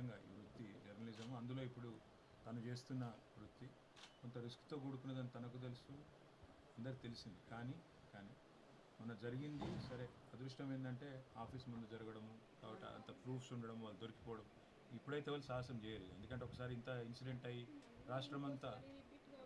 ముఖ్యంగా ఈ వృత్తి జర్నలిజం అందులో ఇప్పుడు తను చేస్తున్న వృత్తి కొంత రిస్క్తో కూడుకున్నదని తనకు తెలుసు అందరికి తెలిసింది. కానీ కానీ మొన్న జరిగింది సరే అదృష్టం ఏంటంటే ఆఫీస్ ముందు జరగడము కాబట్టి అంత ప్రూఫ్స్ ఉండడం వాళ్ళు దొరికిపోవడం ఇప్పుడైతే వాళ్ళు సాహసం చేయరు ఎందుకంటే ఒకసారి ఇంత ఇన్సిడెంట్ అయ్యి రాష్ట్రం అంతా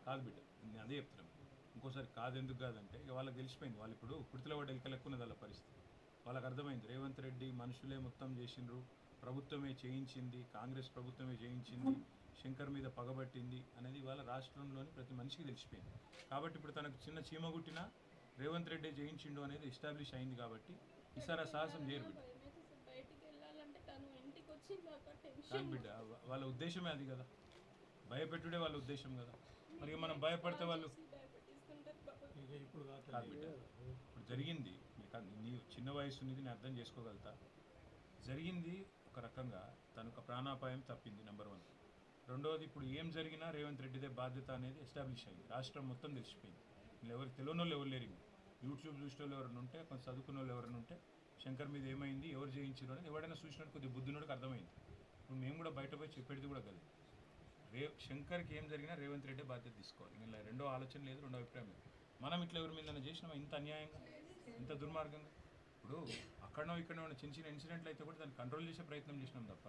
కాదు బిడ్డ నేను అదే చెప్తున్నాను ఇంకోసారి కాదు ఎందుకు కాదంటే ఇక వాళ్ళకి తెలిసిపోయింది. వాళ్ళు ఇప్పుడు కుర్తిలో పడ్డ ఎలకలెక్కున్నది వాళ్ళ పరిస్థితి. వాళ్ళకి అర్థమైంది. రేవంత్ రెడ్డి మనుషులే మొత్తం చేసిండ్రు. ప్రభుత్వమే చేయించింది కాంగ్రెస్ ప్రభుత్వమే చేయించింది శంకర్ మీద పగబట్టింది అనేది వాళ్ళ రాష్ట్రంలోని ప్రతి మనిషికి తెలిసిపోయింది. కాబట్టి ఇప్పుడు తనకు చిన్న చీమ కుట్టినా రేవంత్ రెడ్డి చేయించిండు అనేది ఎస్టాబ్లిష్ అయింది కాబట్టి ఈసారి ఆ సాహసం చేయరు బిడ్డ. కాదు బిడ్డ వాళ్ళ ఉద్దేశమే అది కదా. భయపెట్టుడే వాళ్ళ ఉద్దేశం కదా. మరి మనం భయపడితే వాళ్ళు ఇప్పుడు కాదు బిడ్డ ఇప్పుడు జరిగింది నీ చిన్న వయసు అనేది నేను అర్థం చేసుకోగలుగుతా. జరిగింది ఒక రకంగా తను ప్రాణాపాయం తప్పింది నెంబర్ వన్ రెండవది ఇప్పుడు ఏం జరిగినా రేవంత్ రెడ్డిదే బాధ్యత అనేది ఎస్టాబ్లిష్ అయింది. రాష్ట్రం మొత్తం తెలిసిపోయింది. వీళ్ళు ఎవరు తెలియని వాళ్ళు ఎవరు లేరు యూట్యూబ్ చూసిన వాళ్ళు ఎవరైనా ఉంటే కొంచెం చదువుకున్న వాళ్ళు ఎవరైనా ఉంటే శంకర్ మీద ఏమైంది ఎవరు చేయించారు అని ఎవడైనా చూసినట్టు కొద్దిగా బుద్ధినోడికి అర్థమైంది. ఇప్పుడు మేము కూడా బయట పోయి చెప్పేది కూడా కలిగి రే శంకర్కి ఏం జరిగినా రేవంత్ రెడ్డి బాధ్యత తీసుకోవాలి. ఇలా రెండో ఆలోచన లేదు రెండో అభిప్రాయం లేదు. మనం ఇట్లా ఎవరి మీద చేసినామా? ఇంత అన్యాయంగా? ఇంత దుర్మార్గంగా? ఇప్పుడు అక్కడనో ఇక్కడనో ఉన్న చిన్న చిన్న ఇన్సిడెంట్లు అయితే కూడా దాన్ని కంట్రోల్ చేసే ప్రయత్నం చేసినాం తప్ప.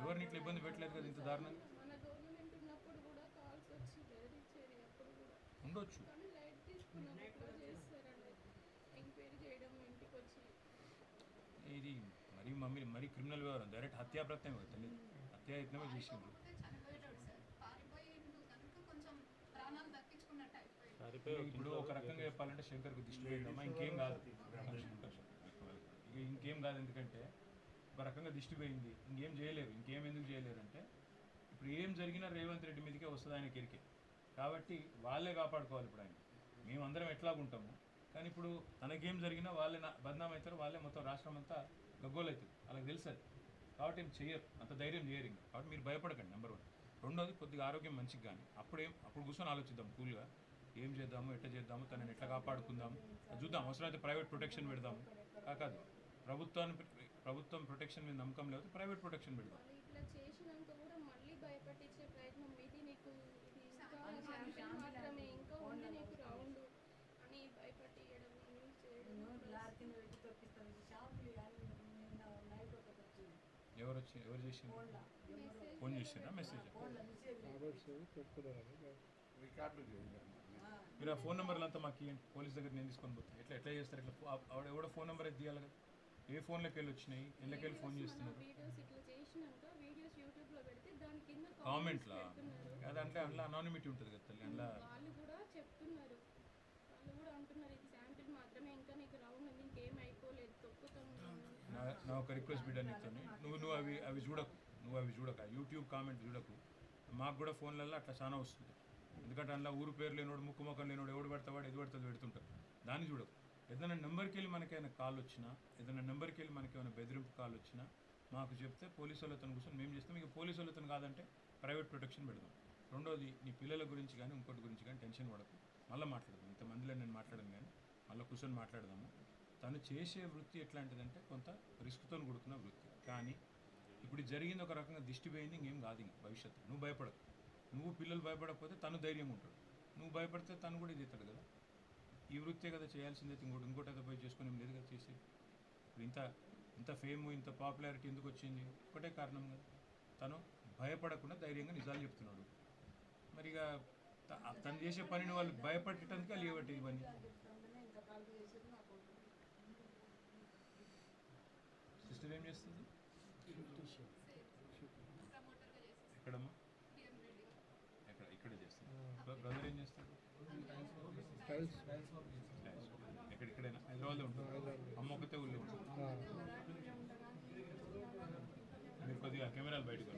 ఎవరిని ఇట్లా ఇబ్బంది పెట్టలేదు కదా ఇంత దారుణంగా మన గవర్నమెంట్ ఉన్నప్పుడు కూడా కాల్స్ వచ్చి బెదిరించేది అప్పుడు కూడా ఉండొచ్చు. ఇది మరీ మమ్మీ మరీ క్రిమినల్ వ్యవహారం. డైరెక్ట్ హత్యాప్రత్యం కదా తెలియదు హత్యాయత్నమే సరిపోయి ఇప్పుడు ఒక రకంగా చెప్పాలంటే శంకర్కు దిష్టి పోయిందమ్మా ఇంకేం కాదు. ఇంకేం కాదు ఎందుకంటే ఒక రకంగా దిష్టి పోయింది. ఇంకేం చేయలేరు. ఇంకేం ఎందుకు చేయలేరు అంటే ఇప్పుడు ఏం జరిగినా రేవంత్ రెడ్డి మీదకే వస్తుంది ఆయన కెరికే. కాబట్టి వాళ్ళే కాపాడుకోవాలి ఇప్పుడు ఆయన. మేమందరం ఎట్లాగుంటాము కానీ ఇప్పుడు తనకేం జరిగినా వాళ్ళే నా- బద్నాం అవుతారు. వాళ్ళే మొత్తం రాష్ట్రం అంతా గగ్గోలవుతుంది వాళ్ళకి తెలుసు అది. కాబట్టి ఏం చేయరు అంత ధైర్యం చేయరు ఇంకా. కాబట్టి మీరు భయపడకండి నెంబర్ వన్. రెండోది కొద్దిగా ఆరోగ్యం మంచిగా కానీ అప్పుడేం అప్పుడు కూర్చొని ఆలోచిద్దాం కూల్గా. ఏం చేద్దాము ఎట్లా చేద్దాము తనని ఎట్లా కాపాడుకుందాము చూద్దాం. అవసరమైతే ప్రైవేట్ ప్రొటెక్షన్ పెడదాము. కాదు ప్రభుత్వాన్ని ప్రభుత్వం ప్రొటెక్షన్ మీద నమ్మకం లేకపోతే ప్రైవేట్ ప్రొటెక్షన్ పెడదాం. ఎవరు వచ్చి ఎవరు చేసింది? ఫోన్ చేసిందా? మెసేజ్ మీరు ఆ ఫోన్ నెంబర్లు అంతా మాకు ఇవ్వండి పోలీస్ దగ్గర నేను తీసుకొని పోతాను ఎట్లా ఎట్లా చేస్తారు? ఆవిడ ఎవడో ఫోన్ నెంబర్ అయితే తీయాలి కదా? ఏ ఫోన్లోకి వెళ్ళి వచ్చినాయి? ఎళ్ళకెళ్ళి ఫోన్ చేస్తున్నారు? కామెంట్లా? అదంటే అందులో అనానిమిటీ ఉంటుంది కదా తల్లి అందులో. వాళ్ళు కూడా చెప్తున్నారు. వాళ్ళు కూడా అంటున్నారు ఇది శాంపిల్ మాత్రమే ఇంకా నీకు రౌండ్ ఉంది ఇంకేం అయిపోలేదు తొక్కుతాం నా ఒక రిక్వెస్ట్ బిడ్డ నీతో. నువ్వు నువ్వు అవి అవి చూడకు. నువ్వు అవి చూడక. యూట్యూబ్ కామెంట్ చూడకు. మాకు కూడా ఫోన్లలో అట్లా చాలా వస్తుంది. ఎందుకంటే అందులో ఊరు పేరు లేనోడు ముక్కు ముఖం లేనోడు ఎవడు పడతావాడు ఎది పడుతుంది పెడుతుంటారు. దాన్ని చూడకు. ఏదైనా నెంబర్కి వెళ్ళి మనకైనా కాల్ వచ్చినా ఏదైనా నెంబర్కి వెళ్ళి మనకి ఏమైనా బెదిరింపు కాల్ వచ్చినా మాకు చెప్తే పోలీసు వాళ్ళతో కూర్చొని మేము చేస్తాం. ఇక పోలీసు వాళ్ళతో కాదంటే ప్రైవేట్ ప్రొటెక్షన్ పెడదాం. రెండోది నీ పిల్లల గురించి కానీ ఇంకోటి గురించి కానీ టెన్షన్ పడకు. మళ్ళీ మాట్లాడదాం. ఇంతమందిలో నేను మాట్లాడను కానీ మళ్ళీ కూర్చొని మాట్లాడదాము. తను చేసే వృత్తి ఎట్లాంటిదంటే కొంత రిస్క్తో కూడుకున్న వృత్తి. కానీ ఇప్పుడు జరిగింది ఒక రకంగా దిష్టి పోయింది ఇంకేం కాదు ఇంక భవిష్యత్తు నువ్వు భయపడకు. నువ్వు పిల్లలు భయపడకపోతే తను ధైర్యంగా ఉంటాడు. నువ్వు భయపడితే తను కూడా ఇది అవుతాడు కదా. ఈ వృత్తే కదా చేయాల్సిందే ఇంకోటి ఇంకోటి అయితే పోయి చేసుకుని లేదు కదా చేసి ఇప్పుడు ఇంత ఇంత ఫేమ్ ఇంత పాపులారిటీ ఎందుకు వచ్చింది? ఒకటే కారణం కదా. తను భయపడకుండా ధైర్యంగా నిజాలు చెప్తున్నాడు. మరి ఇక తను చేసే పనిని వాళ్ళు భయపడటానికి లేవట్టి ఇవన్నీ. సిస్టర్ ఏం చేస్తుంది? ఇక్కడైనా హైదరాబాద్లో ఉంటుంది అమ్మ ఒకతే ఊళ్ళో ఉంటుంది మీరు కొద్దిగా కెమెరాలు బయటకు.